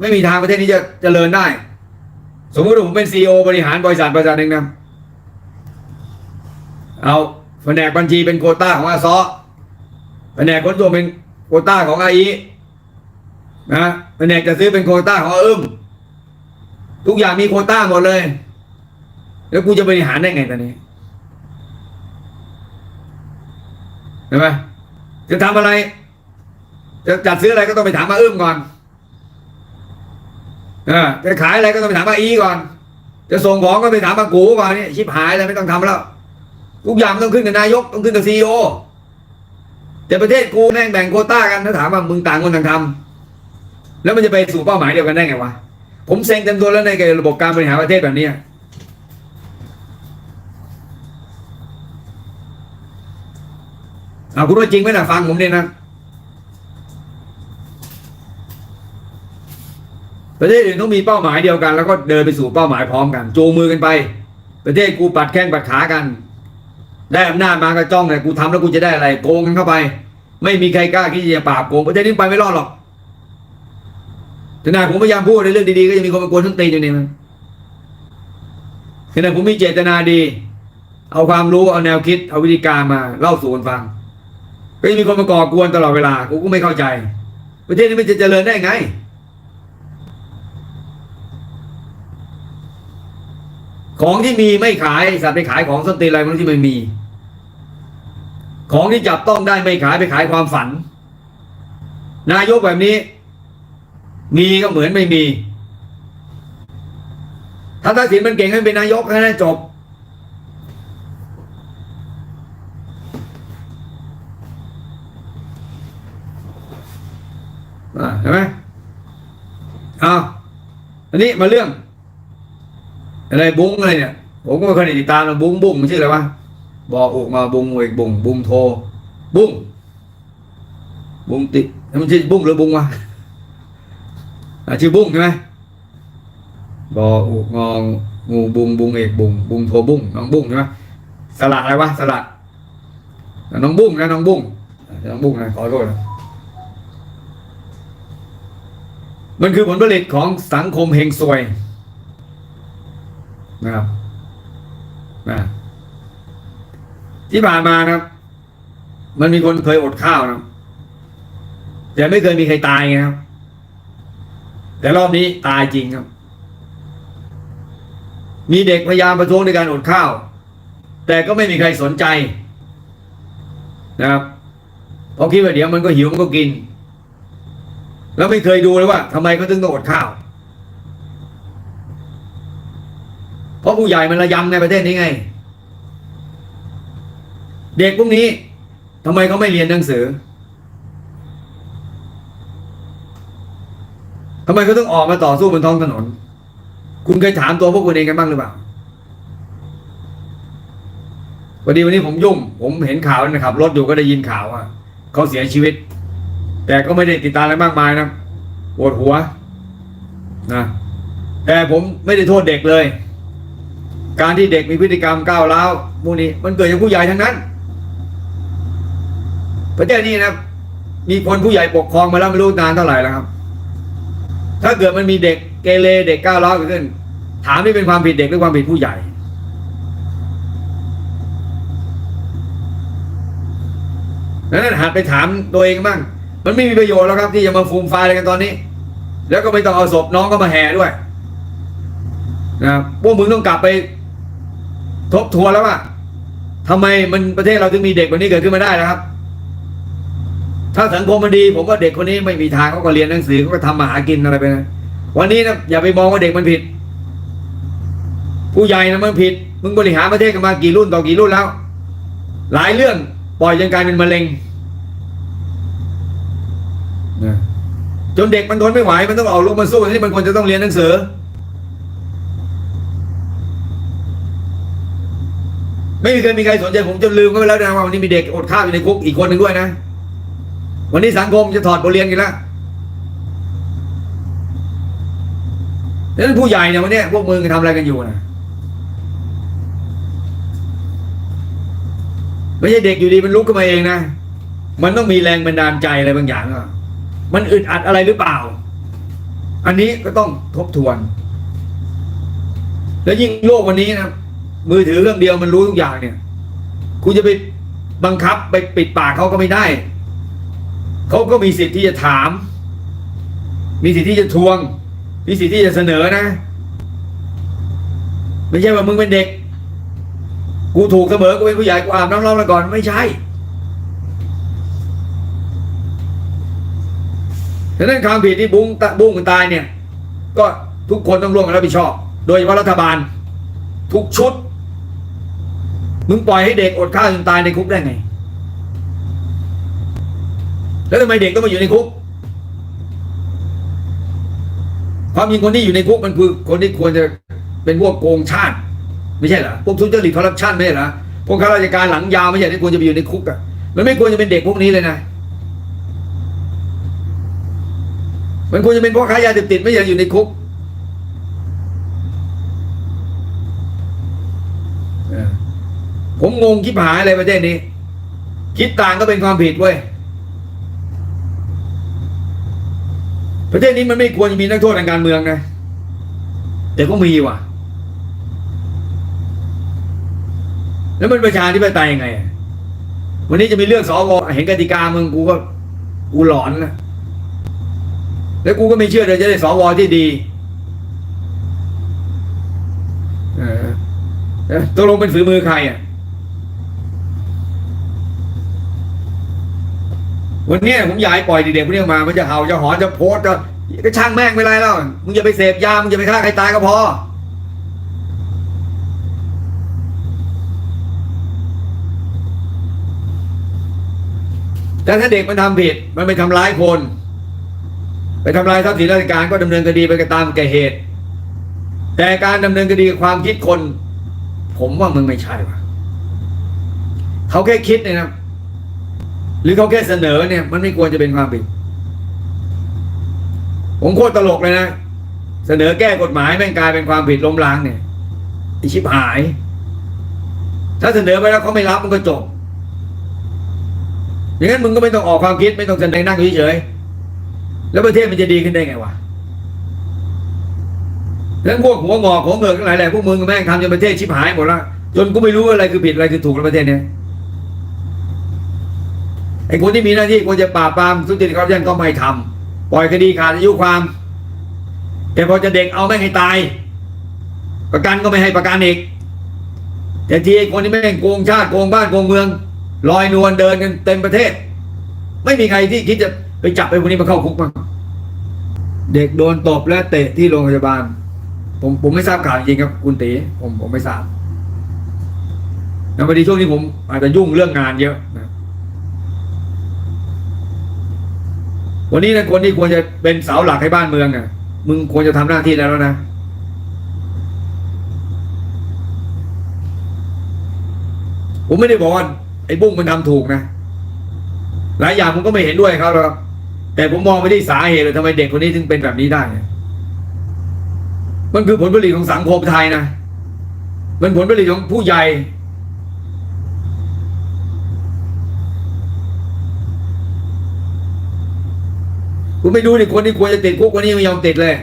ไม่มีทางประเทศนี้จะเจริญได้ สมมติว่าผมเป็นซีอบริหารบริษัทบริษัทหนึ่งนะเอาแผนกบัญชีเป็นโคต้าของอาซอแผนกขนส่งเป็นโคต้าของอาอีนะแผนกจะซื้อเป็นโคต้าของอาอึมทุกอย่างมีโคต้าหมดเลย แล้วกูจะบริหารได้ไงตอนนี้เห็นไหมจะทำอะไร จะจัดซื้ออะไรก็ต้องไปถามอาอึมก่อน อจะขายอะไรก็ต้องไปถามอาอีก่อน จะส่งของก็ไปถามอากูก่อนนี่ชิบหายแล้วไม่ต้องทำแล้ว ทุกอย่างมันต้องขึ้นกับนายกต้องขึ้นกับซีอแต่ประเทศกูแม่งแบ่งโคต้ากันถ้าถามว่ามึงต่างคนต่างทำแล้วมันจะไปสู่เป้าหมายเดียวกันได้ไงวะผมเซ็งเต็มตัวแล้วในระบบการบริหารประเทศแบบนี้เอาคุณว่าจริงไหมนะฟังผมเนี่ยนะ ประเทศอื่นต้องมีเป้าหมายเดียวกัน แล้วก็เดินไปสู่เป้าหมายพร้อมกันจูงมือกันไป ประเทศกูปัดแข้งปัดขากัน ได้อำนาจมาก็จ้องเลยกูทำแล้วกูจะได้อะไรโกงกันเข้าไป ไม่มีใครกล้าที่จะปราบโกงประเทศนี้ไปไม่รอดหรอกขณะผมพยายามพูดในเรื่องดีๆก็ยังมีคนมากวนทั้งตีนอยู่นี่มันขณะผมมีเจตนาดี เอาความรู้เอาแนวคิดเอาวิธีการมาเล่าสู่กันฟังก็ยังมีคนมาก่อกวนตลอดเวลากูก็ไม่เข้าใจ ประเทศนี้มันจะเจริญได้ไง ของที่มีไม่ขายสัตว์ไปขายของส้นตีนอะไรมันที่ไม่มี ของที่จับต้องได้ไม่ขายไปขายความฝัน นายกแบบนี้ มีก็เหมือนไม่มีถ้าทักษิณมันเก่งให้เป็นนายกแค่นั้นจบอ่าเห็นไหมเอาอันนี้มาเรื่อง อะไรบุ้งอะไรเนี่ย ผมก็ไม่เคยได้ติดตามนะบุ้งบุ้งมันชื่ออะไรวะบอกอกมาบุ้งเอกบุ้งบุ้งโท บุ้งบุ้งติมันชื่อบุ้งหรือบุ้งวะชื่อบุ้งใช่ไหมบอกอกงองงูบุ้งบุ้งเอกบุ้งบุ้งโทบุ้งน้องบุ้งใช่ไหมสลัดอะไรวะสลัดน้องบุ้งนะน้องบุ้งน้องบุ้งนะขอโทษนะมันคือผลผลิตของสังคมเฮงซวย นะครับนะที่ผ่านมานะครับ มันมีคนเคยอดข้าวนะแต่ไม่เคยมีใครตายไงครับ แต่รอบนี้ตายจริงครับ มีเด็กพยายามประท้วงในการอดข้าว แต่ก็ไม่มีใครสนใจนะครับเพราะคิดว่าเดี๋ยวมันก็หิวมันก็กิน แล้วไม่เคยดูเลยว่าทำไมเขาถึงต้องอดข้าว เพ ราะผู้ใหญ่มันระยำในประเทศนี้ไง เด็กพวกนี้ทำไมเขาไม่เรียนหนังสือทำไมเขาต้องออกมาต่อสู้บนท้องถนน คุณเคยถามตัวพวกคุณเองกันบ้างหรือเปล่าพอดีวันนี้ผมยุ่ง ผมเห็นข่าวนะครับ รถอยู่ก็ได้ยินข่าวว่าเขาเสียชีวิต แต่ก็ไม่ได้ติดตามอะไรมากมายนะปวดหัวนะแต่ผมไม่ได้โทษเด็กเลย การที่เด็กมีพฤติกรรมก้าวร้าวพวกนี้มันเกิดจากผู้ใหญ่ทั้งนั้น ประเทศนี้นะมีคนผู้ใหญ่ปกครองมาแล้วไม่รู้นานเท่าไหร่แล้วครับ ถ้าเกิดมันมีเด็กเกเรเด็กก้าวร้าวเกิดขึ้น ถามนี่เป็นความผิดเด็กหรือความผิดผู้ใหญ่ นั้นหัดไปถามตัวเองบ้างมันไม่มีประโยชน์แล้วครับ ที่จะมาฟูมฟายอะไรกันตอนนี้ แล้วก็ไม่ต้องเอาศพน้องก็มาแห่ด้วยนะพวกมึงต้องกลับไป ทบทวนแล้วว่าทำไมมันประเทศเราถึงมีเด็กแบบนี้เกิดขึ้นมาได้นะครับ ถ้าสังคมมันดี ผมว่าเด็กคนนี้ไม่มีทางเขาก็เรียนหนังสือเขาก็ทำมาหากินอะไรไปนะวันนี้นะอย่าไปมองว่าเด็กมันผิด ผู้ใหญ่นะมันผิด มึงบริหารประเทศกันมากี่รุ่นต่อกี่รุ่นแล้ว หลายเรื่องปล่อยจนกลายเป็นมะเร็งจนเด็กมันทนไม่ไหวมันต้องเอาลูกมาสู้ที่มันควรจะต้องเรียนหนังสือ ไม่มีเคยมีใครสนใจผมจนลืมก็ไปแล้วนะว่าวันนี้มีเด็กอดข้าวอยู่ในคุกอีกคนหนึ่งด้วยนะ วันนี้สังคมจะถอดบทเรียนกันแล้วดังนั้นผู้ใหญ่เนี่ยวันนี้พวกมึงทำอะไรกันอยู่นะไม่ใช่เด็กอยู่ดีมันลุกขึ้นมาเองนะ มันต้องมีแรงบันดาลใจอะไรบางอย่างอะ มันอึดอัดอะไรหรือเปล่า อันนี้ก็ต้องทบทวน แล้วยิ่งโลกวันนี้นะ มือถือเครื่องเดียวมันรู้ทุกอย่างเนี่ย คุณจะไปบังคับไปปิดปากเขาก็ไม่ได้ เขาก็มีสิทธิ์ที่จะถาม มีสิทธิ์ที่จะทวง มีสิทธิ์ที่จะเสนอนะ ไม่ใช่ว่ามึงเป็นเด็ก กูถูกเสมอ กูเป็นผู้ใหญ่ กูอาบน้ำร้อนมาก่อน ไม่ใช่ฉะนั้นความผิดที่บุ้งตะบุ้งตายเนี่ย ก็ทุกคนต้องร่วมกันรับผิดชอบ โดยเฉพาะรัฐบาล ทุกชุด มึงปล่อยให้เด็กอดข้าวจนตายในคุกได้ไง แล้วทำไมเด็กต้องมาอยู่ในคุก ความจริงคนที่อยู่ในคุกมันคือคนที่ควรจะเป็นพวกโกงชาติ ไม่ใช่เหรอ พวกทุจริตคอร์รัปชันไม่ใช่เหรอ พวกข้าราชการหลังยาวไม่ใช่ที่ควรจะไปอยู่ในคุกอะ มันไม่ควรจะเป็นเด็กพวกนี้เลยนะ มันควรจะเป็นพวกค้ายาเสพติดไม่ใช่อยู่ในคุกเออ ผมงงคิดหายอะไรประเทศนี้ คิดต่างก็เป็นความผิดเว้ย ประเทศนี้มันไม่ควรจะมีนักโทษทางการเมืองนะ แต่ก็มีว่ะ แล้วมันประชาธิปไตยยังไง วันนี้จะมีเรื่องสวเห็นกติกามึงกูก็กูหลอนนะแล้วกูก็ไม่เชื่อเลยจะได้สวที่ดีออเอ๊ะตกลงเป็นฝีมือใครอะ วันนี้ผมอยากให้ปล่อยเด็กๆพวกนี้มา มันจะเห่าจะหอนจะโพสจะก็ช่างแม่งไม่ไรแล้ว มึงอย่าไปเสพยา มึงอย่าไปฆ่าใครตายก็พอ แต่ถ้าเด็กมันทำผิด มันไปทำร้ายคน ไปทำลายทรัพย์สินราชการก็ดำเนินคดีไปตามแก่เหตุ แต่การดำเนินคดีความคิดคน ผมว่ามึงไม่ใช่ว่ะเขาแค่คิดเนี่ยนะ รือเขาแค่เสนอเนี่ย มันไม่ควรจะเป็นความผิด ผมโคตรตลกเลยนะ เสนอแก้กฎหมายแม่งกลายเป็นความผิดล้มล้างเนี่ยไอชิบหาย ถ้าเสนอไปแล้วเขาไม่รับมันก็จบอย่างนั้นมึงก็ไม่ต้องออกความคิดไม่ต้องเสนอนั่งเฉยๆแล้วประเทศมันจะดีขึ้นได้ไงวะแล้วพวกหัวงอกหัวเงือกทั้งหลายแหละพวกมึงแม่งทำจนประเทศชิบหายหมดละจนกูไม่รู้อะไรคือผิดอะไรคือถูกในประเทศเนี้ย ไอ้คนที่มีหน้าที่ควรจะปราบปรามทุจริตคอร์รัปชันก็ไม่ทำปล่อยคดีขาดอายุความแต่พอจะเด็กเอาไม่ให้ตาย ประกันก็ไม่ให้ประกันอีกแต่ที่ไอ้คนที่แม่โกงชาติโกงบ้านโกงเมือง ลอยนวลเดินกันเต็มประเทศ ไม่มีใครที่คิดจะไปจับไอ้คนนี้มาเข้าคุกมั้งเด็กโดนตบและเตะที่โรงพยาบาล ผมผมไม่ทราบข่าวจริงครับคุณตีผมผมไม่ทราบแล้วพอดีช่วงนี้ผมอาจจะยุ่งเรื่องงานเยอะนะ วันนี้นะคนที่ควรจะเป็นเสาหลักให้บ้านเมืองอะ มึงควรจะทำหน้าที่แล้วนะ ผมไม่ได้บอกว่าไอ้บุ้งมันทำถูกนะ หลายอย่างผมก็ไม่เห็นด้วยเขาหรอกแต่ผมมองไปที่สาเหตุเลยทำไมเด็กคนนี้ถึงเป็นแบบนี้ได้ มันคือผลผลิตของสังคมไทยนะ มันผลผลิตของผู้ใหญ่ คุณไม่ดูดิคนที่ควรจะติดคุกวันนี้ไม่ยอมติดเลย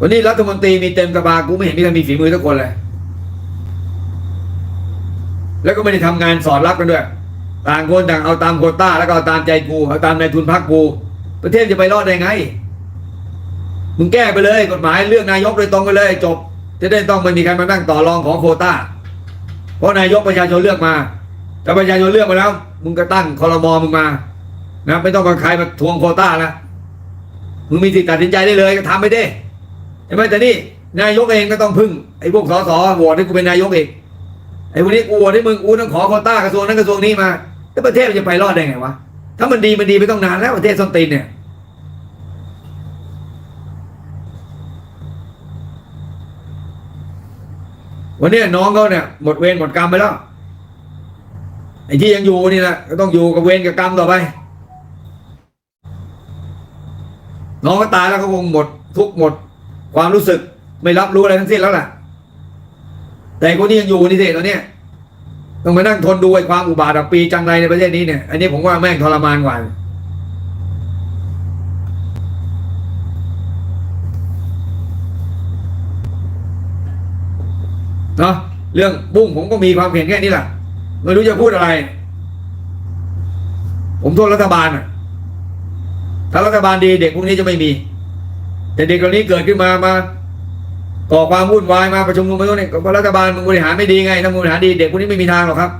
วันนี้รัฐมนตรีมีเต็มสภากูไม่เห็นมีใครมีฝีมือทุกคนเลย แล้วก็ไม่ได้ทำงานสอดรับกันด้วย ต่างคนต่างเอาตามโคต้า แล้วก็เอาตามใจกูเอาตามนายทุนพักกู ประเทศจะไปรอดได้ไง มึงแก้ไปเลย กฎหมายเลือกนายกโดยตรงไปเลยจบ จะได้ต้องไม่มีใครมานั่งต่อรองของโคต้า เพราะนายกประชาชนเลือกมา ถ้าประชาชนเลือกมาแล้ว มึงก็ตั้งคอรมอมึงมา นะไม่ต้องมาใครมาทวงโคต้าแล้วมึงมีสิทธิ์ตัดสินใจได้เลยก็ทำไปดิใช่ไหมแต่นี่นายกเองก็ต้องพึ่งไอ้พวกสสโหวตให้กูเป็นนายกเองไอ้วกนี้กูโหวตให้มึงกูต้องขอโคต้ากระทรวงนั้นกระทรวงนี้มาแล้วประเทศมันจะไปรอดได้ไงวะถ้ามันดีมันดีไปต้องนานแล้วประเทศส้นตีนเนี่ยวันนี้น้องเขาเนี่ยหมดเวรหมดกรรมไปแล้ว ไอ้ที่ยังอยู่นี่นะก็ต้องอยู่กับเวรกับกรรมต่อไป น้องก็ตายแล้วก็คงหมด ทุกหมด ความรู้สึกไม่รับรู้อะไรทั้งสิ้นแล้วล่ะ แต่คนที่ยังอยู่นี่สิตอนเนี้ยต้องมานั่งทนดูไอ้ความอุบาทอับปีจังไรในประเทศนี้เนี่ย อันนี้ผมว่าแม่งทรมานกว่าเนาะเรื่องบุ้งผมก็มีความเห็นแค่นี้แหละ ไม่รู้จะพูดอะไร ผมโทษรัฐบาลอะถ้ารัฐบาลดีเด็กพวกนี้จะไม่มี แต่เด็กเหล่านี้เกิดขึ้นมามาก่อความวุ่นวายมาประชุมนุมไม่รู้เนี่ยก็รัฐบาลมึงบริหารไม่ดีไงถ้ามึงบริหารดีเด็กพวกนี้ไม่มีทางหรอกครับ